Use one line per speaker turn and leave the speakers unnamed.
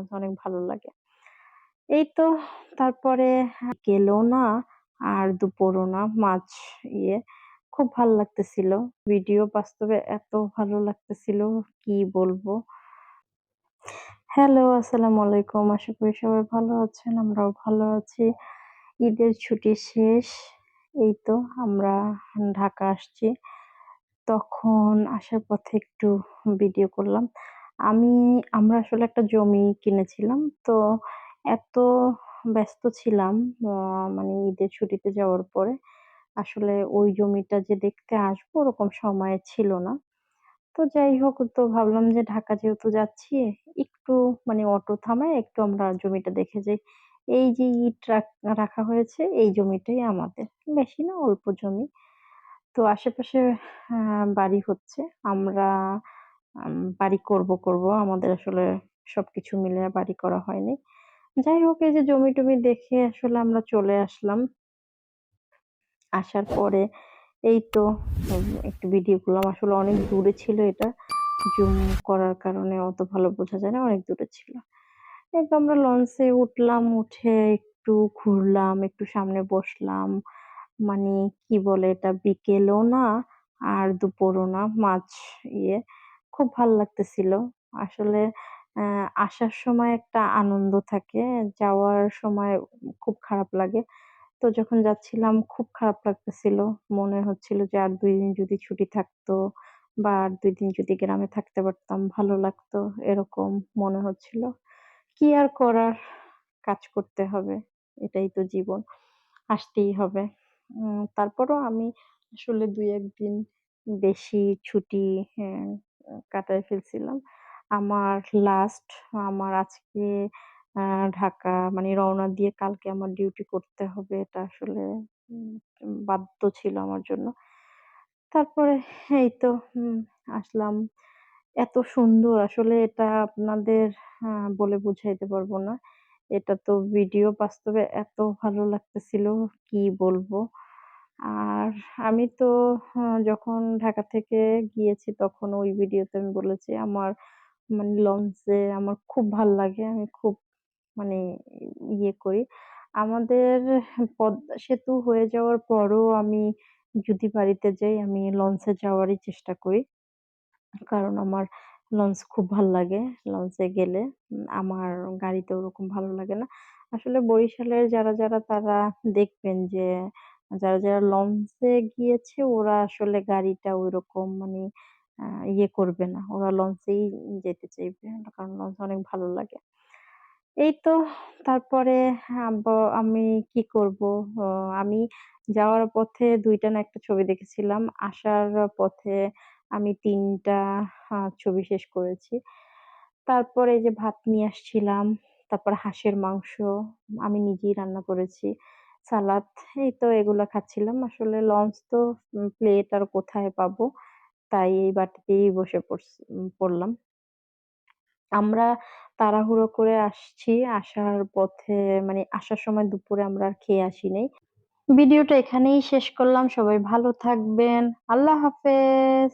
Launch অনেক ভালো লাগে। এই তো তারপরে গেলো না আর দুপুরও না, মাছ ইয়ে খুব ভালো লাগতেছিল। ভিডিও বাস্তবে এত ভালো লাগতেছিল, কি বলব? হ্যালো, আসসালামু আলাইকুম, আশা করি সবাই ভালো আছেন, আমরাও ভালো আছি। ঈদের ছুটি শেষ, এই তো আমরা ঢাকা আসছি। তখন আসার পথে একটু ভিডিও করলাম। আমি, আমরা আসলে একটা জমি কিনেছিলাম। তো এত ব্যস্ত ছিলাম মানে ঈদের ছুটিতে যাওয়ার পরে। আসলে ওই জমিটা যে দেখতে আসব ওরকম সময় ছিল না। তো যাই হোক, তো ভাবলাম যে ঢাকা যেহেতু যাচ্ছি, একটু মানে অটো থামায় একটু আমরা জমিটা দেখে যাই। এই যে ইট রাখা হয়েছে, এই জমিটাই আমাদের। বেশি না, অল্প জমি। তো আশেপাশে বাড়ি হচ্ছে। আমরা বাড়ি করব করব। আমাদের আসলে সবকিছু মিলে বাড়ি করা হয়নি। যাই হোক, এই যে জমি টমি দেখে আসলে আমরা চলে আসলাম। আসার পরে এই তো একটু ভিডিও করলাম। আসলে অনেক দূরে ছিল এটা। জুম করার কারণে অত ভালো বোঝা যায় না, অনেক দূরে ছিল। তো আমরা লঞ্চে উঠলাম, উঠে একটু ঘুরলাম, একটু সামনে বসলাম। মানে কি বলে এটা, বিকেলও না, আর দুপুরও না মাছ ইয়ে। খুব ভালো লাগতেছিল। আসলে আসার সময় একটা আনন্দ থাকে যাওয়ার সময় খুব খারাপ লাগে। তো যখন যাচ্ছিলাম খুব খারাপ লাগতেছিল। মনে হচ্ছিল যে আর দুই দিন যদি ছুটি থাকতো বা আর দুই দিন যদি গ্রামে থাকতে পারতাম ভালো লাগতো এরকম মনে হচ্ছিল। কি আর করার? কাজ করতে হবে এটাই তো জীবন। আসতেই হবে। তারপরও আমি আসলে দুই একদিন বেশি ছুটি হ্যাঁ, কাটায় ফেলছিলাম। আমার লাস্ট আমার আজকে ঢাকা মানে রওনা দিয়ে কালকে আমার ডিউটি করতে হবে এটা আসলে বাধ্য ছিল আমার জন্য। তারপরে এই তো আসলাম। এত সুন্দর আসলে এটা আপনাদের বলে বুঝাইতে পারব না। এটা তো ভিডিও বাস্তবে এত ভালো লাগতেছিল, কি বলব? আর আমি তো যখন ঢাকা থেকে গিয়েছি তখন ওই ভিডিওতে আমি বলেছি, আমার মানে লঞ্চে আমার খুব ভালো লাগে, আমি খুব মানে ইয়ে করি। আমাদের পদ্মা সেতু হয়ে যাওয়ার পরও আমি যদি বাড়িতে যাই, আমি লঞ্চে যাওয়ারই চেষ্টা করি। কারণ আমার লঞ্চ খুব ভালো লাগে, লঞ্চে গেলে আমার গাড়িতে ওরকম ভালো লাগে না। আসলে বরিশালের যারা যারা তারা দেখবেন যে যারা যারা লঞ্চে গিয়েছে, ওরা আসলে গাড়িটা ওইরকম মানে ইয়ে করবে না। ওরা লঞ্চেই যেতে চাইবে, কারণ লঞ্চ অনেক ভালো লাগে। এই তো, তারপরে আমি কি করব? আমি যাওয়ার পথে দুইটা না একটা ছবি দেখেছিলাম। আসার পথে আমি তিনটা ছবি শেষ করেছি। তারপরে যে ভাত নিয়ে আসছিলাম, তারপর হাঁসের মাংস আমি নিজেই রান্না করেছি। সালাদ, এই তো এগুলো খাচ্ছিলাম। আসলে লঞ্চ তো প্লেট আর কোথায় পাবো? তাই এই বাটিতেই বসে পড়লাম। আমরা তাড়াহুড়ো করে আসছি। আসার পথে মানে আসার সময় দুপুরে আমরা আর খেয়ে আসি নাই। ভিডিওটা এখানেই শেষ করলাম। সবাই ভালো থাকবেন। আল্লাহ হাফেজ।